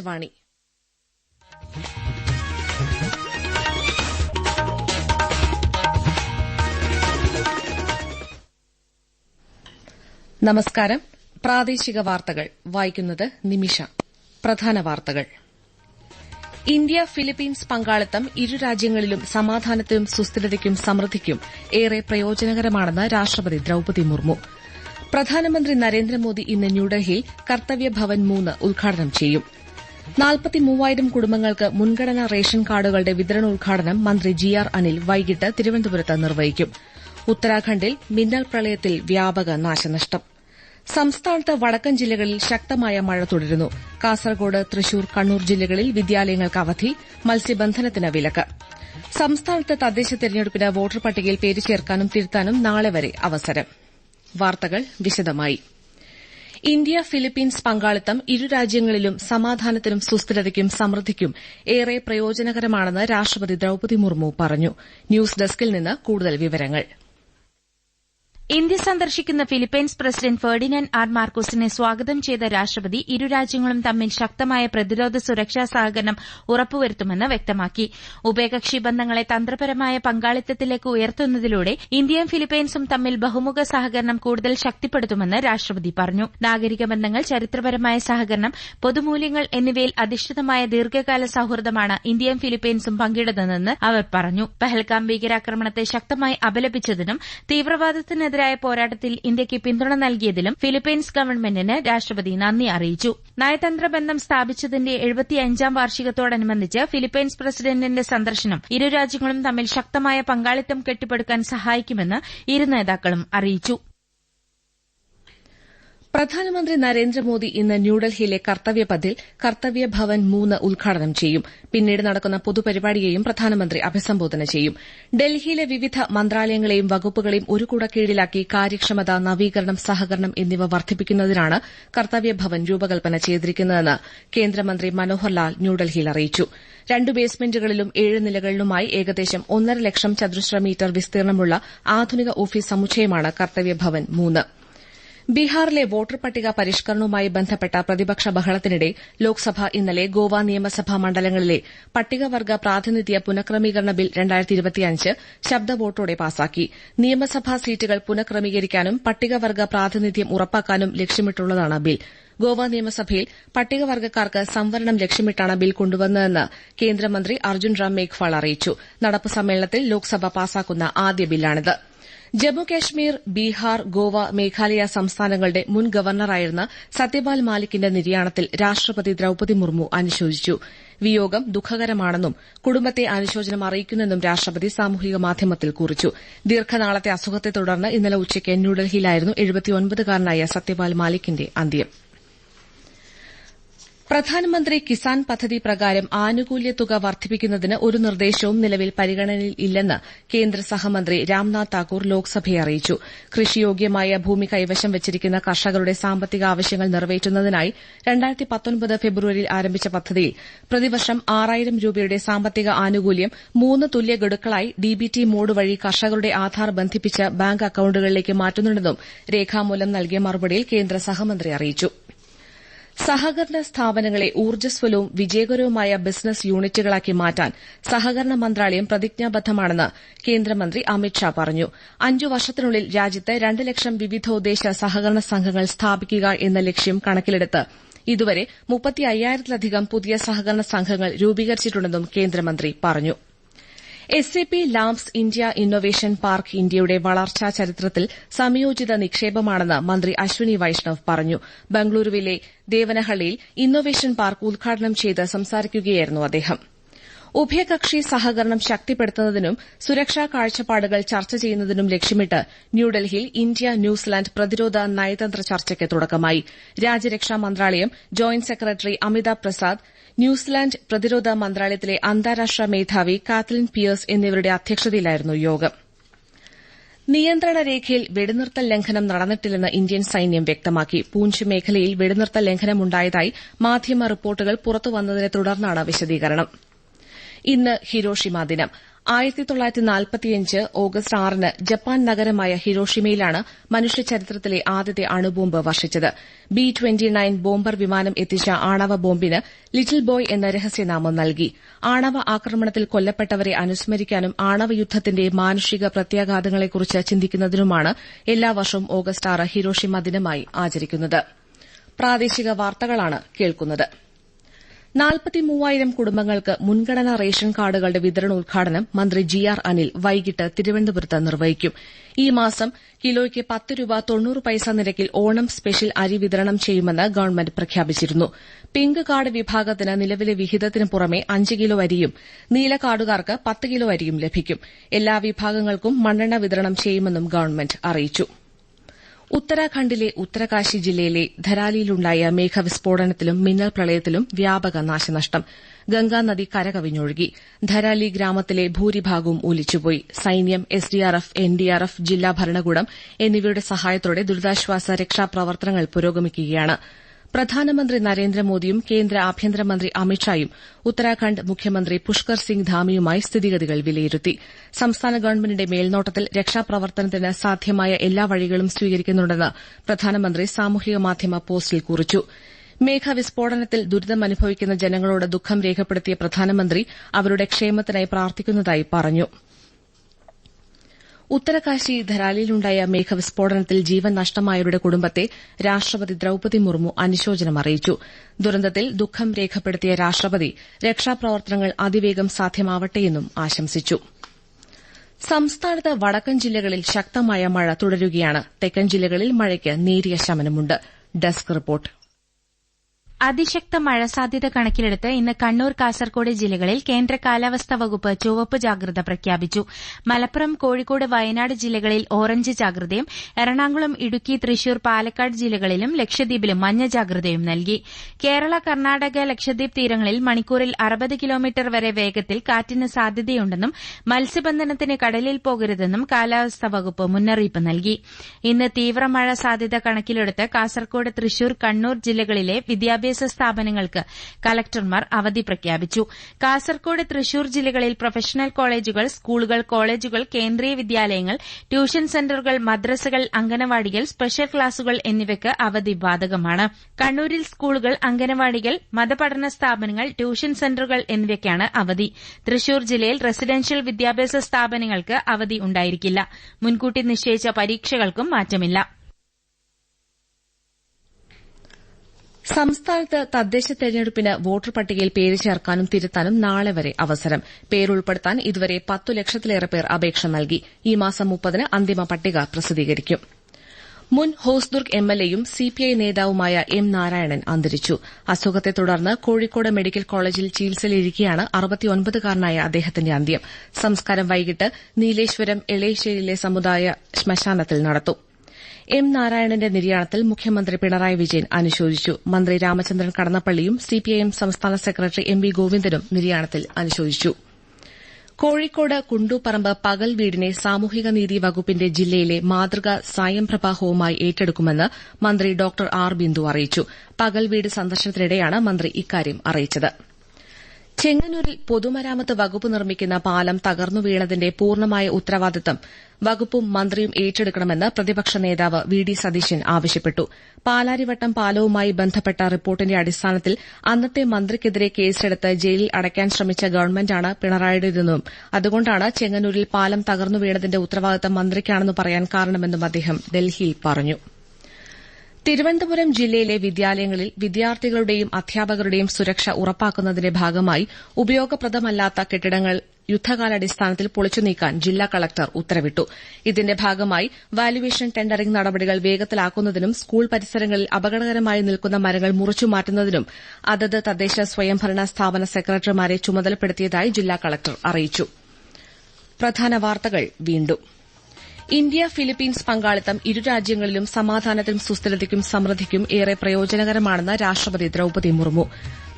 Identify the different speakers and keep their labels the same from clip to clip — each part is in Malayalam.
Speaker 1: ആകാശവാണി. നമസ്കാരം. പ്രാദേശിക വാർത്തകൾ. വായിക്കുന്നത് നിമിഷ. പ്രധാന വാർത്തകൾ. ഇന്ത്യ ഫിലിപ്പീൻസ് പങ്കാളിത്തം ഇരു രാജ്യങ്ങളിലും സമാധാനത്തിനും സുസ്ഥിരതയ്ക്കും സമൃദ്ധിക്കും ഏറെ പ്രയോജനകരമാണെന്ന് രാഷ്ട്രപതി ദ്രൌപദി മുർമു. പ്രധാനമന്ത്രി നരേന്ദ്രമോദി ഇന്ന് ന്യൂഡൽഹിയിൽ കർത്തവ്യ ഭവൻ മൂന്ന് ഉദ്ഘാടനം ചെയ്യും. നാൽപ്പത്തിമൂവായിരം കുടുംബങ്ങൾക്ക് മുൻഗണനാ റേഷൻ കാർഡുകളുടെ വിതരണോദ്ഘാടനം മന്ത്രി ജി ആർ അനിൽ വൈകിട്ട് തിരുവനന്തപുരത്ത് നിർവഹിക്കും. ഉത്തരാഖണ്ഡിൽ മിന്നൽ പ്രളയത്തിൽ വ്യാപക നാശനഷ്ടം. സംസ്ഥാനത്ത് വടക്കൻ ജില്ലകളിൽ ശക്തമായ മഴ തുടരുന്നു. കാസർഗോഡ് തൃശൂർ കണ്ണൂർ ജില്ലകളിൽ വിദ്യാലയങ്ങൾക്ക് അവധി മത്സ്യബന്ധനത്തിന് വിലക്ക്. സംസ്ഥാനത്ത് തദ്ദേശ തെരഞ്ഞെടുപ്പിന് വോട്ടർ പട്ടികയിൽ പേര് ചേർക്കാനും തിരുത്താനും നാളെ വരെ അവസരം. വാർത്തകൾ വിശദമായി. ഇന്ത്യ ഫിലിപ്പീൻസ് പങ്കാളിത്തം ഇരു രാജ്യങ്ങളിലും സമാധാനത്തിനും സുസ്ഥിരതയ്ക്കും സമൃദ്ധിക്കും ഏറെ പ്രയോജനകരമാണെന്ന് രാഷ്ട്രപതി ദ്രൌപദി മുർമു പറഞ്ഞു. ന്യൂസ് ഡെസ്കിൽ നിന്ന് കൂടുതൽ വിവരങ്ങൾ.
Speaker 2: ഇന്ത്യ സന്ദർശിക്കുന്ന ഫിലിപ്പൈൻസ് പ്രസിഡന്റ് ഫെർഡിനാൻഡ് ആർ മാർക്കോസിനെ സ്വാഗതം ചെയ്ത രാഷ്ട്രപതി ഇരു രാജ്യങ്ങളും തമ്മിൽ ശക്തമായ പ്രതിരോധ സുരക്ഷാ സഹകരണം ഉറപ്പുവരുത്തുമെന്ന് വ്യക്തമാക്കി. ഉഭയകക്ഷി ബന്ധങ്ങളെ തന്ത്രപരമായ പങ്കാളിത്തത്തിലേക്ക് ഉയർത്തുന്നതിലൂടെ ഇന്ത്യയും ഫിലിപ്പൈൻസും തമ്മിൽ ബഹുമുഖ സഹകരണം കൂടുതൽ ശക്തിപ്പെടുത്തുമെന്ന് രാഷ്ട്രപതി പറഞ്ഞു. നാഗരിക ബന്ധങ്ങൾ ചരിത്രപരമായ സഹകരണം പൊതുമൂല്യങ്ങൾ എന്നിവയിൽ അധിഷ്ഠിതമായ ദീർഘകാല സൌഹൃദമാണ് ഇന്ത്യയും ഫിലിപ്പൈൻസും പങ്കിടുന്നതെന്ന് അവർ പറഞ്ഞു. പഹൽഗാം ഭീകരാക്രമണത്തെ ശക്തമായി അപലപിച്ചതിനും തീവ്രവാദത്തിനെതിരെ എതിരായ പോരാട്ടത്തിൽ ഇന്ത്യയ്ക്ക് പിന്തുണ നൽകിയതിലും ഫിലിപ്പീൻസ് ഗവൺമെന്റിന് രാഷ്ട്രപതി നന്ദി അറിയിച്ചു. നയതന്ത്ര ബന്ധം സ്ഥാപിച്ചതിന്റെ എഴുപത്തിയഞ്ചാം വാർഷികത്തോടനുബന്ധിച്ച് ഫിലിപ്പീൻസ് പ്രസിഡന്റിന്റെ സന്ദർശനം ഇരു രാജ്യങ്ങളും തമ്മിൽ ശക്തമായ പങ്കാളിത്തം കെട്ടിപ്പടുക്കാൻ സഹായിക്കുമെന്ന് ഇരു നേതാക്കളും അറിയിച്ചു.
Speaker 1: പ്രധാനമന്ത്രി നരേന്ദ്രമോദി ഇന്ന് ന്യൂഡൽഹിയിലെ കർത്തവ്യപഥിൽ കർത്തവ്യ ഭവൻ മൂന്ന് ഉദ്ഘാടനം ചെയ്യും. പിന്നീട് നടക്കുന്ന പൊതുപരിപാടിയെയും പ്രധാനമന്ത്രി അഭിസംബോധന ചെയ്യും. ഡൽഹിയിലെ വിവിധ മന്ത്രാലയങ്ങളെയും വകുപ്പുകളെയും ഒരു കൂടെ കീഴിലാക്കി കാര്യക്ഷമത നവീകരണം സഹകരണം എന്നിവ വർദ്ധിപ്പിക്കുന്നതിനാണ് കർത്തവ്യ ഭവൻ രൂപകൽപ്പന ചെയ്തിരിക്കുന്നതെന്ന് കേന്ദ്രമന്ത്രി മനോഹർ ലാൽ ന്യൂഡൽഹിയിൽ അറിയിച്ചു. രണ്ട് ബേസ്മെന്റുകളിലും ഏഴ് നിലകളിലുമായി ഏകദേശം ഒന്നര ലക്ഷം ചതുരശ്ര മീറ്റർ വിസ്തീർണമുള്ള ആധുനിക ഓഫീസ് സമുച്ചയമാണ് കർത്തവ്യ ഭവൻ മൂന്ന്. ബീഹാറിലെ വോട്ടർ പട്ടിക പരിഷ്കരണവുമായി ബന്ധപ്പെട്ട പ്രതിപക്ഷ ബഹളത്തിനിടെ ലോക്സഭ ഇന്നലെ ഗോവ നിയമസഭാ മണ്ഡലങ്ങളിലെ പട്ടികവർഗ പ്രാതിനിധ്യ പുനഃക്രമീകരണ ബിൽ ശബ്ദ വോട്ടോടെ പാസാക്കി. നിയമസഭാ സീറ്റുകൾ പുനഃക്രമീകരിക്കാനും പട്ടികവർഗ പ്രാതിനിധ്യം ഉറപ്പാക്കാനും ലക്ഷ്യമിട്ടുള്ളതാണ് ബിൽ. ഗോവ നിയമസഭയിൽ പട്ടികവർഗക്കാർക്ക് സംവരണം ലക്ഷ്യമിട്ടാണ് ബിൽ കൊണ്ടുവന്നതെന്ന് കേന്ദ്രമന്ത്രി അർജുൻ റാം മേഘ്വാൾ അറിയിച്ചു. നടപ്പ് സമ്മേളനത്തിൽ ലോക്സഭ പാസാക്കുന്ന ആദ്യ ബില്ലാണിത്. ജമ്മുകാശ്മീർ ബീഹാർ ഗോവ മേഘാലയ സംസ്ഥാനങ്ങളുടെ മുൻ ഗവർണറായിരുന്ന സത്യപാൽ മാലിക്കിന്റെ നിര്യാണത്തിൽ രാഷ്ട്രപതി ദ്രൌപദി മുർമു അനുശോചിച്ചു. വിയോഗം ദുഃഖകരമാണെന്നും കുടുംബത്തെ അനുശോചനം അറിയിക്കുന്നെന്നും രാഷ്ട്രപതി സാമൂഹിക മാധ്യമത്തിൽ കുറിച്ചു. ദീർഘനാളത്തെ അസുഖത്തെ തുടർന്ന് ഇന്നലെ ഉച്ചയ്ക്ക് ന്യൂഡൽഹിയിലായിരുന്നു എഴുപത്തിയൊൻപതുകാരനായ സത്യപാൽ മാലിക്കിന്റെ അന്ത്യം. പ്രധാനമന്ത്രി കിസാൻ പദ്ധതി പ്രകാരം ആനുകൂല്യ തുക വർദ്ധിപ്പിക്കുന്നതിന് ഒരു നിർദ്ദേശവും നിലവിൽ പരിഗണനയിൽ ഇല്ലെന്ന് കേന്ദ്ര സഹമന്ത്രി രാംനാഥ് താക്കൂർ ലോക്സഭയെ അറിയിച്ചു. കൃഷിയോഗ്യമായ ഭൂമി കൈവശം വച്ചിരിക്കുന്ന കർഷകരുടെ സാമ്പത്തിക ആവശ്യങ്ങൾ നിറവേറ്റുന്നതിനായി ഫെബ്രുവരിയിൽ ആരംഭിച്ച പദ്ധതിയിൽ പ്രതിവർഷം ആറായിരം രൂപയുടെ സാമ്പത്തിക ആനുകൂല്യം മൂന്ന് തുല്യ ഗഡുക്കളായി ഡിബിടി മോഡ് വഴി കർഷകരുടെ ആധാർ ബന്ധിപ്പിച്ച ബാങ്ക് അക്കൌണ്ടുകളിലേക്ക് മാറ്റുന്നുണ്ടെന്നും രേഖാമൂലം നൽകിയ മറുപടിയിൽ കേന്ദ്ര സഹമന്ത്രി അറിയിച്ചു. സഹകരണ സ്ഥാപനങ്ങളെ ഊർജസ്വലവും വിജയകരവുമായ ബിസിനസ് യൂണിറ്റുകളാക്കി മാറ്റാൻ സഹകരണ മന്ത്രാലയം പ്രതിജ്ഞാബദ്ധമാണെന്ന് കേന്ദ്രമന്ത്രി അമിത്ഷാ പറഞ്ഞു. അഞ്ചു വർഷത്തിനുള്ളിൽ രാജ്യത്ത് രണ്ട് ലക്ഷം വിവിധോദ്ദേശ സഹകരണ സംഘങ്ങൾ സ്ഥാപിക്കുക എന്ന ലക്ഷ്യം കണക്കിലെടുത്ത് ഇതുവരെ മുപ്പത്തി അയ്യായിരത്തിലധികം പുതിയ സഹകരണ സംഘങ്ങൾ രൂപീകരിച്ചിട്ടുണ്ടെന്നും കേന്ദ്രമന്ത്രി പറഞ്ഞു. S A P labs India innovation park ഇന്ത്യയുടെ വളർച്ചാ ചരിത്രത്തിൽ സംയോജിത നിക്ഷേപമാണെന്ന് മന്ത്രി അശ്വിനി വൈഷ്ണവ് പറഞ്ഞു. ബംഗളൂരുവിലെ ദേവനഹള്ളിയിൽ ഇന്നൊവേഷൻ പാർക്ക് ഉദ്ഘാടനം ചെയ്ത് സംസാരിക്കുകയായിരുന്നു അദ്ദേഹം. ഉഭയകക്ഷി സഹകരണം ശക്തിപ്പെടുത്തുന്നതിനും സുരക്ഷാ കാഴ്ചപ്പാടുകൾ ചർച്ച ചെയ്യുന്നതിനും ലക്ഷ്യമിട്ട് ന്യൂഡൽഹിയിൽ ഇന്ത്യ ന്യൂസിലാന്റ് പ്രതിരോധ നയതന്ത്ര ചർച്ചയ്ക്ക് തുടക്കമായി. രാജ്യരക്ഷാ മന്ത്രാലയം joint secretary Amitabh Prasad New Zealand പ്രതിരോധ മന്ത്രാലയത്തിലെ അന്താരാഷ്ട്ര മേധാവി കാത്ലിൻ പിയേഴ്സ് എന്നിവരുടെ അധ്യക്ഷതയിലായിരുന്നു യോഗം. നിയന്ത്രണ രേഖയിൽ വെടിനിർത്തൽ ലംഘനം നടന്നിട്ടില്ലെന്ന് ഇന്ത്യൻ സൈന്യം വ്യക്തമാക്കി. പൂഞ്ച് മേഖലയിൽ വെടിനിർത്തൽ ലംഘനമുണ്ടായതായി മാധ്യമ റിപ്പോർട്ടുകൾ പുറത്തുവന്നതിനെ തുടർന്നാണ് വിശദീകരണം. ഇന്ന് ഹിരോഷിമ ദിനം. ആയിരത്തി തൊള്ളായിരത്തി നാൽപ്പത്തിയഞ്ച് ഓഗസ്റ്റ് ആറിന് ജപ്പാൻ നഗരമായ ഹിരോഷിമയിലാണ് മനുഷ്യചരിത്രത്തിലെ ആദ്യത്തെ അണുബോംബ് വർഷിച്ചത്. ബി ട്വന്റി നയൻ ബോംബർ വിമാനം എത്തിച്ച ആണവ ബോംബിന് ലിറ്റിൽ ബോയ് എന്ന രഹസ്യനാമം നൽകി. ആണവ ആക്രമണത്തിൽ കൊല്ലപ്പെട്ടവരെ അനുസ്മരിക്കാനും ആണവ യുദ്ധത്തിന്റെ മാനുഷിക പ്രത്യാഘാതങ്ങളെക്കുറിച്ച് ചിന്തിക്കുന്നതിനുമാണ് എല്ലാ വർഷവും ഓഗസ്റ്റ് ആറ് ഹിരോഷിമ ദിനമായി ആചരിക്കുന്നത്. പ്രാദേശിക വാർത്തകളാണ് കേൾക്കുന്നത്. നാൽപ്പത്തിമൂവായിരം കുടുംബങ്ങൾക്ക് മുൻഗണനാ റേഷൻ കാർഡുകളുടെ വിതരണോദ്ഘാടനം മന്ത്രി ജി ആർ അനിൽ വൈകിട്ട് തിരുവനന്തപുരത്ത് നിർവഹിക്കും. ഈ മാസം കിലോയ്ക്ക് പത്ത് രൂപ തൊണ്ണൂറ് പൈസ നിരക്കിൽ ഓണം സ്പെഷ്യൽ അരി വിതരണം ചെയ്യുമെന്ന് ഗവൺമെന്റ് പ്രഖ്യാപിച്ചിരുന്നു. പിങ്ക് കാർഡ് വിഭാഗത്തിന് നിലവിലെ വിഹിതത്തിന് പുറമെ അഞ്ച് കിലോ അരിയും നീല കാർഡുകാർക്ക് പത്ത് കിലോ അരിയും ലഭിക്കും. എല്ലാ വിഭാഗങ്ങൾക്കും മണ്ണെണ്ണ വിതരണം ചെയ്യുമെന്നും ഗവൺമെന്റ് അറിയിച്ചു. ഉത്തരാഖണ്ഡിലെ ഉത്തരകാശി ജില്ലയിലെ ധരാലിയിലുണ്ടായ മേഘവിസ്ഫോടനത്തിലും മിന്നൽ പ്രളയത്തിലും വ്യാപക നാശനഷ്ടം. ഗംഗാനദി കരകവിഞ്ഞൊഴുകി. ധരാലി ഗ്രാമത്തിലെ ഭൂരിഭാഗവും ഒലിച്ചുപോയി. സൈന്യം എസ്ഡിആർഎഫ് എൻഡിആർഎഫ് ജില്ലാ ഭരണകൂടം എന്നിവയുടെ സഹായത്തോടെ ദുരിതാശ്വാസ രക്ഷാപ്രവർത്തനങ്ങൾ പുരോഗമിക്കുകയാണ്. പ്രധാനമന്ത്രി നരേന്ദ്രമോദിയും കേന്ദ്ര ആഭ്യന്തരമന്ത്രി അമിത്ഷായും ഉത്തരാഖണ്ഡ് മുഖ്യമന്ത്രി പുഷ്കർ സിംഗ് ധാമിയുമായി സ്ഥിതിഗതികൾ വിലയിരുത്തി. സംസ്ഥാന ഗവൺമെന്റിന്റെ മേൽനോട്ടത്തിൽ രക്ഷാപ്രവർത്തനത്തിന് സാധ്യമായ എല്ലാ വഴികളും സ്വീകരിക്കുന്നുണ്ടെന്ന് പ്രധാനമന്ത്രി സാമൂഹിക മാധ്യമ പോസ്റ്റിൽ കുറിച്ചു. മേഘവിസ്ഫോടനത്തിൽ ദുരിതമനുഭവിക്കുന്ന ജനങ്ങളോട് ദുഃഖം രേഖപ്പെടുത്തിയ പ്രധാനമന്ത്രി അവരുടെ ക്ഷേമത്തിനായി പ്രാർത്ഥിക്കുന്നതായി പറഞ്ഞു. ഉത്തരകാശി ധരാലിയിലുണ്ടായ മേഘവിസ്ഫോടനത്തിൽ ജീവൻ നഷ്ടമായവരുടെ കുടുംബത്തെ രാഷ്ട്രപതി ദ്രൌപതി മുർമു അനുശോചനം അറിയിച്ചു. ദുരന്തത്തിൽ ദുഃഖം രേഖപ്പെടുത്തിയ രാഷ്ട്രപതി രക്ഷാപ്രവർത്തനങ്ങൾ അതിവേഗം സാധ്യമാവട്ടെയെന്നും ആശംസിച്ചു. സംസ്ഥാനത്ത് വടക്കൻ ജില്ലകളിൽ ശക്തമായ മഴ തുടരുകയാണ്. തെക്കൻ ജില്ലകളിൽ മഴയ്ക്ക് നേരിയ ശമനമുണ്ട്. Desk report.
Speaker 2: അതിശക്ത മഴ സാധ്യത കണക്കിലെടുത്ത് ഇന്ന് കണ്ണൂർ കാസർകോട് ജില്ലകളിൽ കേന്ദ്ര കാലാവസ്ഥാ വകുപ്പ് ചുവപ്പ് ജാഗ്രത പ്രഖ്യാപിച്ചു. മലപ്പുറം കോഴിക്കോട് വയനാട് ജില്ലകളിൽ ഓറഞ്ച് ജാഗ്രതയും എറണാകുളം ഇടുക്കി തൃശൂർ പാലക്കാട് ജില്ലകളിലും ലക്ഷദ്വീപിലും മഞ്ഞ ജാഗ്രതയും നൽകി. കേരള കർണാടക ലക്ഷദ്വീപ് തീരങ്ങളിൽ മണിക്കൂറിൽ അറുപത് കിലോമീറ്റർ വരെ വേഗത്തിൽ കാറ്റിന് സാധ്യതയുണ്ടെന്നും മത്സ്യബന്ധനത്തിന് കടലിൽ പോകരുതെന്നും കാലാവസ്ഥാ വകുപ്പ് മുന്നറിയിപ്പ് നൽകി. ഇന്ന് തീവ്രമഴ സാധ്യത കണക്കിലെടുത്ത് കാസർകോട് തൃശൂർ കണ്ണൂർ ജില്ലകളിലെ വിദ്യാഭ്യാസ വിദ്യാഭ്യാസ സ്ഥാപനങ്ങൾക്ക് കലക്ടർമാർ അവധി പ്രഖ്യാപിച്ചു. കാസർകോട് തൃശൂർ ജില്ലകളിൽ പ്രൊഫഷണൽ കോളേജുകൾ സ്കൂളുകൾ കോളേജുകൾ കേന്ദ്രീയ വിദ്യാലയങ്ങൾ ട്യൂഷൻ സെന്ററുകൾ മദ്രസകൾ അംഗനവാടികൾ സ്പെഷ്യൽ ക്ലാസുകൾ എന്നിവയ്ക്ക് അവധി ബാധകമാണ്. കണ്ണൂരിൽ സ്കൂളുകൾ അംഗനവാടികൾ മതപഠന സ്ഥാപനങ്ങൾ ട്യൂഷൻ സെന്ററുകൾ എന്നിവയ്ക്കാണ് അവധി. തൃശൂർ ജില്ലയിൽ റെസിഡൻഷ്യൽ വിദ്യാഭ്യാസ സ്ഥാപനങ്ങൾക്ക് അവധി ഉണ്ടായിരിക്കില്ല. മുൻകൂട്ടി നിശ്ചയിച്ച പരീക്ഷകൾക്കും മാറ്റമില്ല.
Speaker 1: സംസ്ഥാനത്ത് തദ്ദേശ തെരഞ്ഞെടുപ്പിന് വോട്ടർ പട്ടികയിൽ പേര് ചേർക്കാനും തിരുത്താനും നാളെ വരെ അവസരം. പേരുൾപ്പെടുത്താൻ ഇതുവരെ പത്തു ലക്ഷത്തിലേറെ പേർ അപേക്ഷ നൽകി. ഈ മാസം മുപ്പതിന് അന്തിമ പട്ടിക പ്രസിദ്ധീകരിക്കും. മുൻ ഹോസ്ദുർഗ് എംഎൽഎയും സിപിഐ നേതാവുമായ എം നാരായണൻ അന്തരിച്ചു. അസുഖത്തെ തുടർന്ന് കോഴിക്കോട് മെഡിക്കൽ കോളേജിൽ ചികിത്സയിലിരിക്കെയാണ് അറുപത്തിയൊൻപതുകാരനായ അദ്ദേഹത്തിന്റെ അന്ത്യം. സംസ്കാരം വൈകിട്ട് നീലേശ്വരം എളേശ്ശേരിയിലെ സമുദായ ശ്മശാനത്തിൽ നടത്തും എം നാരായണന്റെ നിര്യാണത്തിൽ മുഖ്യമന്ത്രി പിണറായി വിജയൻ അനുശോചിച്ചു. മന്ത്രി രാമചന്ദ്രൻ കടന്നപ്പള്ളിയും സിപിഐഎം സംസ്ഥാന സെക്രട്ടറി എം വി ഗോവിന്ദനും നിര്യാണത്തിൽ അനുശോചിച്ചു. കോഴിക്കോട് കുണ്ടൂപ്പറമ്പ് പകൽ വീടിനെ സാമൂഹിക നീതി വകുപ്പിന്റെ ജില്ലയിലെ മാതൃക സായംപ്രഭ ഹോമായി ഏറ്റെടുക്കുമെന്ന് മന്ത്രി ഡോ ആർ ബിന്ദു അറിയിച്ചു. പകൽ വീട് സന്ദർശനത്തിനിടെയാണ് മന്ത്രി ഇക്കാര്യം അറിയിച്ചത്. ചെങ്ങന്നൂരിൽ പൊതുമരാമത്ത് വകുപ്പ് നിർമ്മിക്കുന്ന പാലം തകർന്നു വീണതിന്റെ പൂർണമായ ഉത്തരവാദിത്തം വകുപ്പും മന്ത്രിയും ഏറ്റെടുക്കണമെന്ന് പ്രതിപക്ഷ നേതാവ് വി ഡി സതീശൻ ആവശ്യപ്പെട്ടു. പാലാരിവട്ടം പാലവുമായി ബന്ധപ്പെട്ട റിപ്പോർട്ടിന്റെ അടിസ്ഥാനത്തിൽ അന്നത്തെ മന്ത്രിക്കെതിരെ കേസെടുത്ത് ജയിലിൽ അടയ്ക്കാൻ ശ്രമിച്ച ഗവൺമെന്റാണ് പിണറായിയുടേതെന്നും അതുകൊണ്ടാണ് ചെങ്ങന്നൂരിൽ പാലം തകർന്നു വീണതിന്റെ ഉത്തരവാദിത്തം മന്ത്രിക്കാണെന്ന് പറയാൻ കാരണമെന്നും അദ്ദേഹം ഡൽഹിയിൽ പറഞ്ഞു. തിരുവനന്തപുരം ജില്ലയിലെ വിദ്യാലയങ്ങളിൽ വിദ്യാർത്ഥികളുടെയും അധ്യാപകരുടെയും സുരക്ഷ ഉറപ്പാക്കുന്നതിന്റെ ഭാഗമായി ഉപയോഗപ്രദമല്ലാത്ത കെട്ടിടങ്ങൾ യുദ്ധകാലാടിസ്ഥാനത്തിൽ പൊളിച്ചുനീക്കാൻ ജില്ലാ കളക്ടർ ഉത്തരവിട്ടു. ഇതിന്റെ ഭാഗമായി വാലുവേഷൻ ടെൻഡറിംഗ് നടപടികൾ വേഗത്തിലാക്കുന്നതിനും സ്കൂൾ പരിസരങ്ങളിൽ അപകടകരമായി നിൽക്കുന്ന മരങ്ങൾ മുറിച്ചുമാറ്റുന്നതിനും അതത് തദ്ദേശ സ്വയംഭരണ സ്ഥാപന സെക്രട്ടറിമാരെ ചുമതലപ്പെടുത്തിയതായി ജില്ലാ കളക്ടർ അറിയിച്ചു. ഇന്ത്യ ഫിലിപ്പീൻസ് പങ്കാളിത്തം ഇരു രാജ്യങ്ങളിലും സമാധാനത്തിനും സുസ്ഥിരതയ്ക്കും സമൃദ്ധിക്കും ഏറെ പ്രയോജനകരമാണെന്ന് രാഷ്ട്രപതി ദ്രൌപതി മുർമു.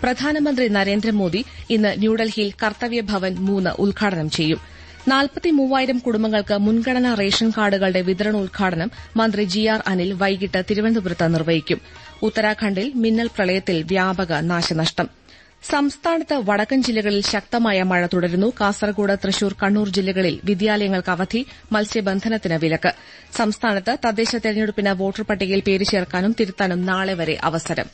Speaker 1: പ്രധാനമന്ത്രി നരേന്ദ്രമോദി ഇന്ന് ന്യൂഡൽഹിയിൽ കർത്തവ്യഭവൻ മൂന്ന് ഉദ്ഘാടനം ചെയ്യും. നാൽപ്പത്തിമൂവായിരം കുടുംബങ്ങൾക്ക് മുൻഗണനാ റേഷൻ കാർഡുകളുടെ വിതരണോദ്ഘാടനം മന്ത്രി ജി ആർ അനിൽ വൈകിട്ട് തിരുവനന്തപുരത്ത് നിർവഹിക്കും. ഉത്തരാഖണ്ഡിൽ മിന്നൽ പ്രളയത്തിൽ വ്യാപക നാശനഷ്ടം. സംസ്ഥാനത്ത് വടക്കൻ ജില്ലകളിൽ ശക്തമായ മഴ തുടരുന്നു. കാസർഗോഡ് തൃശൂർ കണ്ണൂർ ജില്ലകളിൽ വിദ്യാലയങ്ങൾക്ക് അവധി മത്സ്യബന്ധനത്തിന് വിലക്ക്. സംസ്ഥാനത്ത് തദ്ദേശ തെരഞ്ഞെടുപ്പിന് വോട്ടർ പട്ടികയിൽ പേര് ചേർക്കാനും തിരുത്താനും നാളെ വരെ അവസരം.